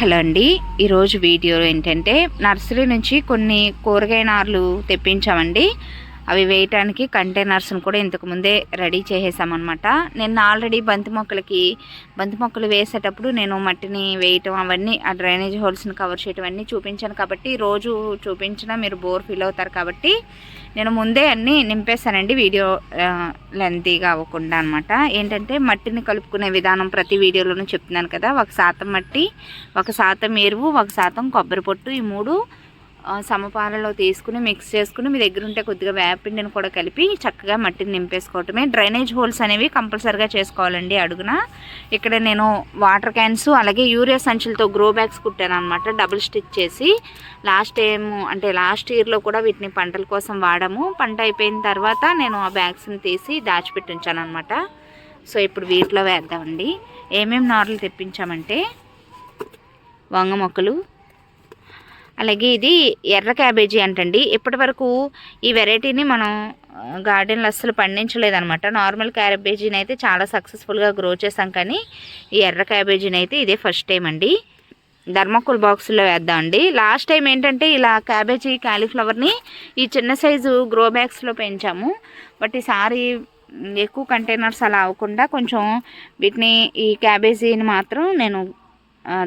Hello అండి. ఈరోజు video ఏంటంటే నర్సరీ నుంచి కొన్ని కూరగాయ నార్లు తెప్పించామండి. అవి వేయటానికి కంటైనర్స్ని కూడా ఇంతకు ముందే రెడీ చేసేసామన్నమాట. నేను ఆల్రెడీ బంతి మొక్కలకి బంతి మొక్కలు వేసేటప్పుడు నేను మట్టిని వేయటం అవన్నీ ఆ డ్రైనేజ్ హోల్స్ని కవర్ చేయటం అన్నీ చూపించాను కాబట్టి రోజు చూపించినా మీరు బోర్ ఫీల్ అవుతారు కాబట్టి నేను ముందే అన్నీ నింపేశానండి వీడియో లెంతీగా అవ్వకుండా అనమాట ఏంటంటే మట్టిని కలుపుకునే విధానం ప్రతి వీడియోలోనూ చెప్తున్నాను కదా ఒక శాతం మట్టి ఒక శాతం ఎరువు ఒక శాతం కొబ్బరి పొట్టు ఈ మూడు సమపాలలో తీసుకుని మిక్స్ చేసుకుని మీ దగ్గర ఉంటే కొద్దిగా వేపిండిని కూడా కలిపి చక్కగా మట్టిని నింపేసుకోవటమే. డ్రైనేజ్ హోల్స్ అనేవి కంపల్సరిగా చేసుకోవాలండి అడుగున. ఇక్కడ నేను వాటర్ క్యాన్స్ అలాగే యూరియా సంచులతో గ్రో బ్యాగ్స్ కుట్టాను అనమాట డబుల్ స్టిచ్ చేసి లాస్ట్ ఏము అంటే లాస్ట్ ఇయర్లో కూడా వీటిని పంటల కోసం వాడాము. పంట అయిపోయిన తర్వాత నేను ఆ బ్యాగ్స్ని తీసి దాచిపెట్టి ఉంచాను అనమాట సో ఇప్పుడు వీటిలో వేద్దామండి. ఏమేమి నార్లు తెప్పించామంటే వంగ మొక్కలు అలాగే ఇది ఎర్ర క్యాబేజీ అంటండి. ఇప్పటి వరకు ఈ వెరైటీని మనం గార్డెన్లో అస్సలు పండించలేదన్నమాట. నార్మల్ క్యాబేజీని అయితే చాలా సక్సెస్ఫుల్గా గ్రో చేసాం కానీ ఈ ఎర్ర క్యాబేజీని అయితే ఇదే ఫస్ట్ టైం అండి. ధర్మకోల్ బాక్సుల్లో వేద్దామండి. లాస్ట్ టైం ఏంటంటే ఇలా క్యాబేజీ క్యాలీఫ్లవర్ని ఈ చిన్న సైజు గ్రో బ్యాగ్స్లో పెంచాము. బట్ ఈసారి ఎక్కువ కంటైనర్స్ అలా అవ్వకుండా కొంచెం వీటిని ఈ క్యాబేజీని మాత్రం నేను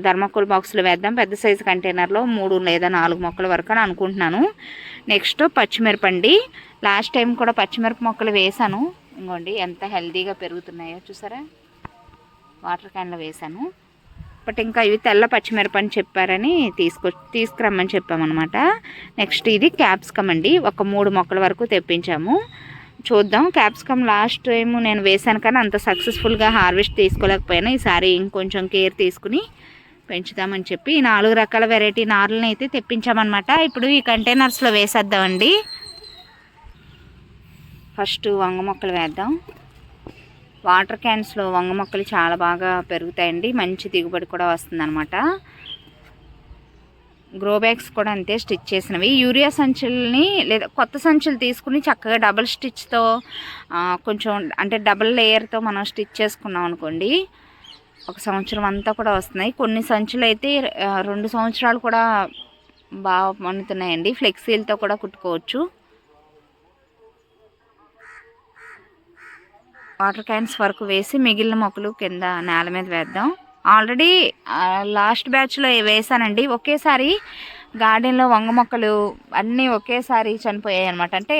ధర్మకోల్ బాక్స్లో వేద్దాం. పెద్ద సైజు కంటైనర్లో మూడు లేదా నాలుగు మొక్కల వరకు అని అనుకుంటున్నాను. నెక్స్ట్ పచ్చిమిరపండి. లాస్ట్ టైం కూడా పచ్చిమిరప మొక్కలు వేసాను ఇంకోండి ఎంత హెల్తీగా పెరుగుతున్నాయో చూసారా? వాటర్ క్యాన్లో వేసాను బట్ ఇంకా ఇవి తెల్ల పచ్చిమిరప అని చెప్పారని తీసుకొ తీసుకురమ్మని చెప్పామన్నమాట. నెక్స్ట్ ఇది క్యాప్సికమ్ అండి. ఒక మూడు మొక్కల వరకు తెప్పించాము. చూద్దాం. క్యాప్సికమ్ లాస్ట్ టైం నేను వేశాను కానీ అంత సక్సెస్ఫుల్గా హార్వెస్ట్ తీసుకోలేకపోయాను. ఈసారి ఇంకొంచెం కేర్ తీసుకుని పెంచుదామని చెప్పి నాలుగు రకాల వెరైటీ నార్లను అయితే తెప్పించామన్నమాట. ఇప్పుడు ఈ కంటైనర్స్లో వేసేద్దామండి. ఫస్ట్ వంగ మొక్కలు వేద్దాం. వాటర్ క్యాన్స్లో వంగ మొక్కలు చాలా బాగా పెరుగుతాయండి. మంచి దిగుబడి కూడా వస్తుందన్నమాట. గ్రో బ్యాగ్స్ కూడా అంతే స్టిచ్ చేసినవి. యూరియా సంచుల్ని లేదా కొత్త సంచులు తీసుకుని చక్కగా డబల్ స్టిచ్తో కొంచెం అంటే డబల్ లేయర్తో మనం స్టిచ్ చేసుకున్నాం అనుకోండి ఒక సంవత్సరం అంతా కూడా వస్తున్నాయి. కొన్ని సంచులు అయితే రెండు సంవత్సరాలు కూడా బాగా పండుతున్నాయండి ఫ్లెక్సీలతో కూడా కుట్టుకోవచ్చు. వాటర్ క్యాన్స్ వరకు వేసి మిగిలిన మొక్కలు కింద నేల మీద వేద్దాం. ఆల్రెడీ లాస్ట్ బ్యాచ్లో వేసానండి. ఒకేసారి గార్డెన్లో వంగ మొక్కలు అన్నీ ఒకేసారి చనిపోయాయి అనమాట అంటే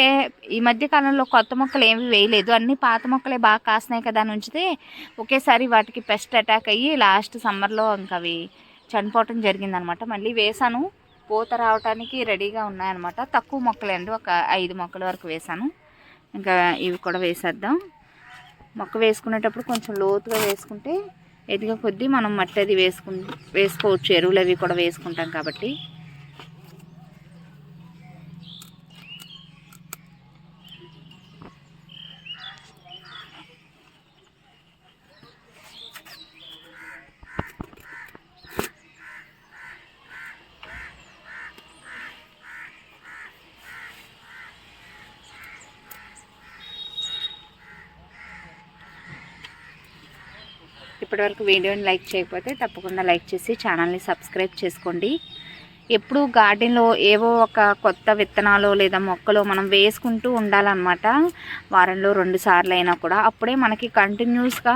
ఈ మధ్య కాలంలో కొత్త మొక్కలు ఏమి వేయలేదు. అన్నీ పాత మొక్కలే బాగా కాసినాయి కదా అని ఉంచితే ఒకేసారి వాటికి పెస్ట్ అటాక్ అయ్యి లాస్ట్ సమ్మర్లో ఇంకా అవి చనిపోవటం జరిగిందనమాట మళ్ళీ వేసాను. పూత రావటానికి రెడీగా ఉన్నాయన్నమాట. తక్కువ మొక్కలే అండి. ఒక ఐదు మొక్కల వరకు వేసాను. ఇంకా ఇవి కూడా వేసేద్దాం. మొక్క వేసుకునేటప్పుడు కొంచెం లోతుగా వేసుకుంటే ఎదిగే కొద్దీ మనం మట్టి అది వేసుకు వేసుకోవచ్చు. ఎరువులు అవి కూడా వేసుకుంటాం కాబట్టి. ఇప్పటివరకు వీడియోని లైక్ చేయకపోతే తప్పకుండా లైక్ చేసి ఛానల్ని సబ్స్క్రైబ్ చేసుకోండి. ఎప్పుడు గార్డెన్లో ఏవో ఒక కొత్త విత్తనాలు లేదా మొక్కలు మనం వేసుకుంటూ ఉండాలన్నమాట. వారంలో రెండు సార్లు అయినా కూడా. అప్పుడే మనకి కంటిన్యూస్గా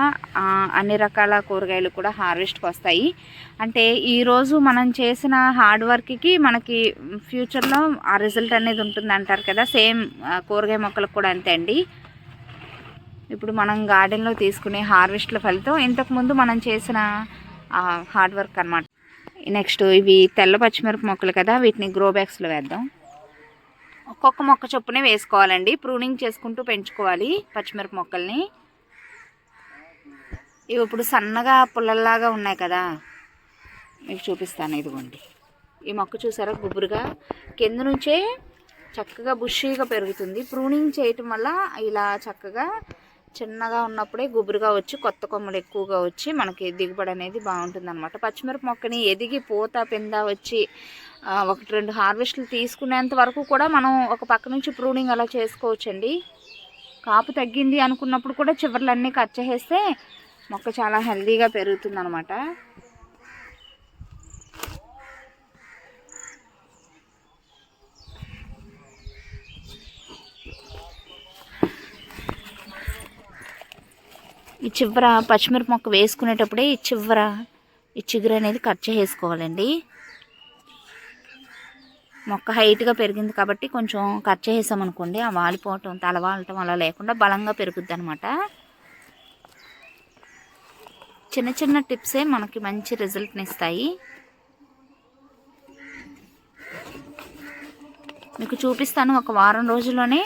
అన్ని రకాల కూరగాయలు కూడా హార్వెస్ట్కి వస్తాయి. అంటే ఈరోజు మనం చేసిన హార్డ్ వర్క్కి మనకి ఫ్యూచర్లో ఆ రిజల్ట్ అనేది ఉంటుంది అంటారు కదా? సేమ్ కూరగాయ మొక్కలకు కూడా అంతే అండి. ఇప్పుడు మనం గార్డెన్లో తీసుకునే హార్వెస్ట్ల ఫలితం ఇంతకుముందు మనం చేసిన హార్డ్ వర్క్ అనమాట నెక్స్ట్ ఇవి తెల్ల పచ్చిమిరప మొక్కలు కదా వీటిని గ్రో బ్యాగ్స్లో వేద్దాం. ఒక్కొక్క మొక్క చొప్పునే వేసుకోవాలండి. ప్రూనింగ్ చేసుకుంటూ పెంచుకోవాలి పచ్చిమిరప మొక్కల్ని. ఇవి ఇప్పుడు సన్నగా పుల్లల్లాగా ఉన్నాయి కదా మీకు చూపిస్తాను ఇదిగోండి. ఈ మొక్క చూసారా గుబురుగా? కింద నుంచే చక్కగా బుషీగా పెరుగుతుంది. ప్రూనింగ్ చేయటం వల్ల ఇలా చక్కగా చిన్నగా ఉన్నప్పుడే గుబురుగా వచ్చి కొత్త కొమ్మలు ఎక్కువగా వచ్చి మనకి దిగుబడి అనేది బాగుంటుంది అనమాట పచ్చిమిరప మొక్కని ఎదిగి పూత పింద వచ్చి ఒకటి రెండు హార్వెస్ట్లు తీసుకునేంత వరకు కూడా మనం ఒక పక్క నుంచి ప్రూనింగ్ అలా చేసుకోవచ్చండి. కాపు తగ్గింది అనుకున్నప్పుడు కూడా చివర్లన్నీ కట్ చేసేస్తే మొక్క చాలా హెల్దీగా పెరుగుతుంది అనమాట ఈ చివర పచ్చిమిరప మొక్క వేసుకునేటప్పుడే ఈ చివర ఈ చిగురు అనేది కట్ చేసుకోవాలండి మొక్క హైట్గా పెరిగింది కాబట్టి కొంచెం కట్ చేసామనుకోండి ఆ వాలిపోవటం తల వాలటం అలా లేకుండా బలంగా పెరుగుద్ది అనమాట చిన్న చిన్న టిప్సే మనకి మంచి రిజల్ట్ని ఇస్తాయి. మీకు చూపిస్తాను ఒక వారం రోజుల్లోనే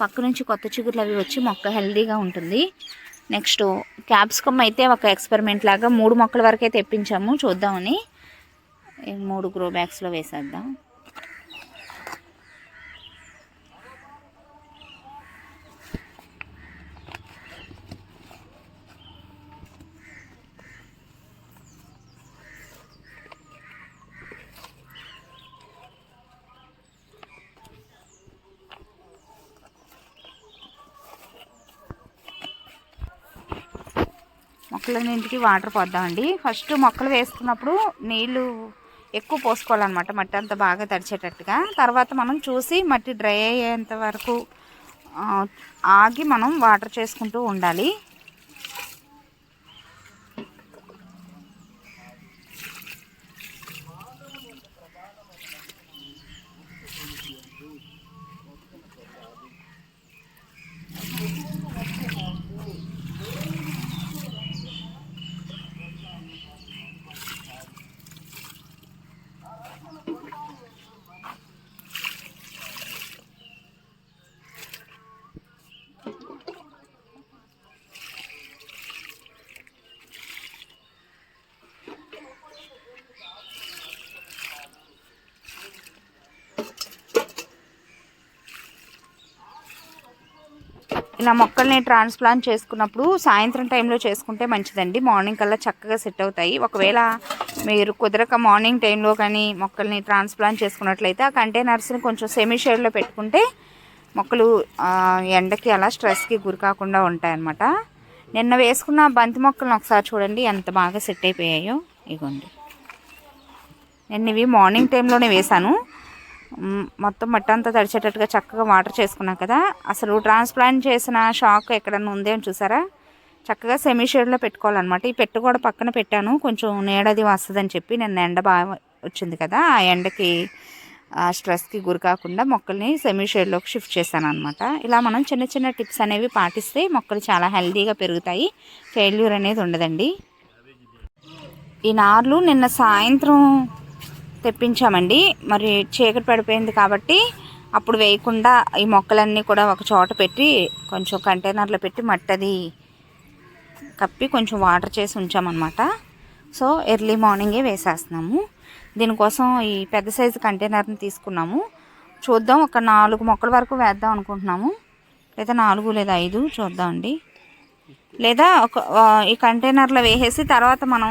పక్క నుంచి కొత్త చిగుర్లు అవి వచ్చి మొక్క హెల్దీగా ఉంటుంది. నెక్స్ట్ క్యాప్సికమ్ అయితే ఒక ఎక్స్పెరిమెంట్ లాగా మూడు మొక్కల వరకే తెప్పించాము చూద్దామని. మూడు గ్రో బ్యాగ్స్లో వేసేద్దాం. మొక్కలన్నింటికి వాటర్ పోద్దామండి. ఫస్ట్ మొక్కలు వేసుకున్నప్పుడు నీళ్ళు ఎక్కువ పోసుకోవాలన్నమాట మట్టి అంతా బాగా తడిచేటట్టుగా. తర్వాత మనం చూసి మట్టి డ్రై అయ్యేంత వరకు ఆగి మనం వాటర్ చేసుకుంటూ ఉండాలి. ఇలా మొక్కల్ని ట్రాన్స్ప్లాంట్ చేసుకున్నప్పుడు సాయంత్రం టైంలో చేసుకుంటే మంచిదండి. మార్నింగ్ కల్లా చక్కగా సెట్ అవుతాయి. ఒకవేళ మీరు కుదరక మార్నింగ్ టైంలో కానీ మొక్కల్ని ట్రాన్స్ప్లాంట్ చేసుకున్నట్లయితే ఆ కంటైనర్స్ని కొంచెం సెమీ షేడ్లో పెట్టుకుంటే మొక్కలు ఎండకి అలా స్ట్రెస్కి గురి కాకుండా ఉంటాయన్నమాట. నిన్న వేసుకున్న బంతి మొక్కలను ఒకసారి చూడండి ఎంత బాగా సెట్ అయిపోయాయో. ఇగోండి. నేను ఇవి మార్నింగ్ టైంలోనే వేశాను. మొత్తం మట్టి అంతా తడిచేటట్టుగా చక్కగా వాటర్ చేసుకున్నాం కదా. అసలు ట్రాన్స్ప్లాంట్ చేసిన షాక్ ఎక్కడన్నా ఉందేమో చూసారా? చక్కగా సెమీ షేడ్లో పెట్టుకోవాలన్నమాట. ఈ పెట్టు కూడా పక్కన పెట్టాను. కొంచెం నీడది వస్తుందని చెప్పి నిన్న ఎండ బాగా వచ్చింది కదా. ఆ ఎండకి ఆ స్ట్రెస్కి గురి కాకుండా మొక్కల్ని సెమీ షేడ్లోకి షిఫ్ట్ చేశాను అనమాట ఇలా మనం చిన్న చిన్న టిప్స్ అనేవి పాటిస్తే మొక్కలు చాలా హెల్దీగా పెరుగుతాయి. ఫెయిల్యూర్ అనేది ఉండదండి. ఈ నార్లు నిన్న సాయంత్రం తెప్పించామండి. మరి చీకటి పడిపోయింది కాబట్టి అప్పుడు వేయకుండా ఈ మొక్కలన్నీ కూడా ఒక చోట పెట్టి కొంచెం కంటైనర్లో పెట్టి మట్టది కప్పి కొంచెం వాటర్ చేసి ఉంచామన్నమాట. సో ఎర్లీ మార్నింగే వేసేస్తున్నాము. దీనికోసం ఈ పెద్ద సైజు కంటైనర్ని తీసుకున్నాము. చూద్దాం ఒక నాలుగు మొక్కల వరకు వేద్దాం అనుకుంటున్నాము. లేదా నాలుగు లేదా ఐదు చూద్దామండి. లేదా ఒక ఈ కంటైనర్లో వేసేసి తర్వాత మనం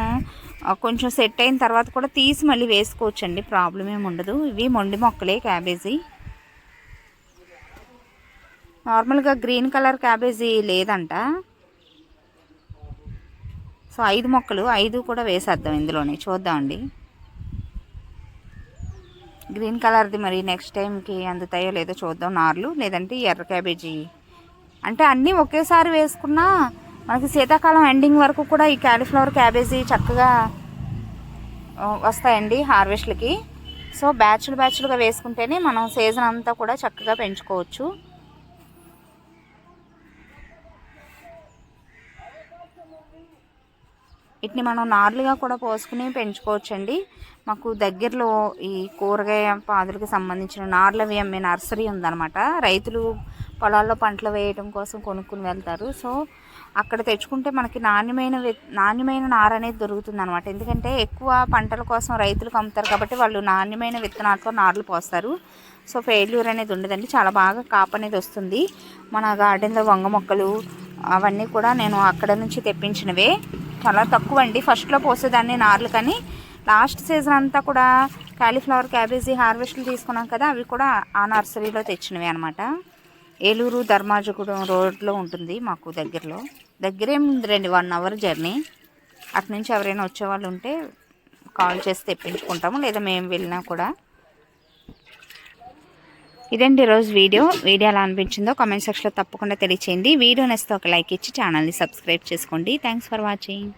కొంచెం సెట్ అయిన తర్వాత కూడా తీసి మళ్ళీ వేసుకోవచ్చండి. ప్రాబ్లం ఏమి ఉండదు. ఇవి మొండి మొక్కలే క్యాబేజీ. నార్మల్గా గ్రీన్ కలర్ క్యాబేజీ లేదంట. సో ఐదు మొక్కలు ఐదు కూడా వేసేద్దాం ఇందులోనే. చూద్దామండి. గ్రీన్ కలర్ది మరి నెక్స్ట్ టైంకి అందుతాయో లేదో చూద్దాం. నార్లు లేదంటే ఎర్ర క్యాబేజీ. అంటే అన్నీ ఒకేసారి వేసుకున్నా మనకి శీతాకాలం ఎండింగ్ వరకు కూడా ఈ క్యాలీఫ్లవర్ క్యాబేజీ చక్కగా వస్తాయండి హార్వెస్ట్లకి. సో బ్యాచ్లు బ్యాచ్లుగా వేసుకుంటేనే మనం సీజన్ అంతా కూడా చక్కగా పెంచుకోవచ్చు. వీటిని మనం నార్లుగా కూడా పోసుకుని పెంచుకోవచ్చండి. మాకు దగ్గరలో ఈ కూరగాయ పాదులకు సంబంధించిన నార్లవి అమ్మే నర్సరీ ఉందన్నమాట. రైతులు పొలాల్లో పంటలు వేయడం కోసం కొనుక్కుని వెళ్తారు. సో అక్కడ తెచ్చుకుంటే మనకి నాణ్యమైన నాణ్యమైన నార అనేది దొరుకుతుంది అనమాట ఎందుకంటే ఎక్కువ పంటల కోసం రైతులకు అమ్ముతారు కాబట్టి వాళ్ళు నాణ్యమైన విత్తనాలతో నార్లు పోస్తారు. సో ఫెయిల్యూర్ అనేది ఉండదండి. చాలా బాగా కాపు అనేది వస్తుంది. మన గార్డెన్లో వంగ మొక్కలు అవన్నీ కూడా నేను అక్కడ నుంచి తెప్పించినవే. చాలా తక్కువ అండి. ఫస్ట్లో పోసేదాన్ని నార్లు కానీ లాస్ట్ సీజన్ అంతా కూడా కాలీఫ్లవర్ క్యాబేజీ హార్వెస్ట్లు తీసుకున్నాం కదా అవి కూడా ఆ నర్సరీలో తెచ్చినవి అనమాట ఏలూరు ధర్మాజగూడెం రోడ్లో ఉంటుంది మాకు దగ్గరలో. దగ్గరేం రండి వన్ అవర్ జర్నీ. అటు నుంచి ఎవరైనా వచ్చేవాళ్ళు ఉంటే కాల్ చేసి తెప్పించుకుంటాము లేదా మేము వెళ్ళినా కూడా. ఇదండి రోజు వీడియో. వీడియో ఎలా అనిపించిందో కామెంట్ సెక్షన్లో తప్పకుండా తెలియచేయండి. వీడియో నచ్చితే ఒక లైక్ ఇచ్చి ఛానల్ని సబ్స్క్రైబ్ చేసుకోండి. Thanks for watching.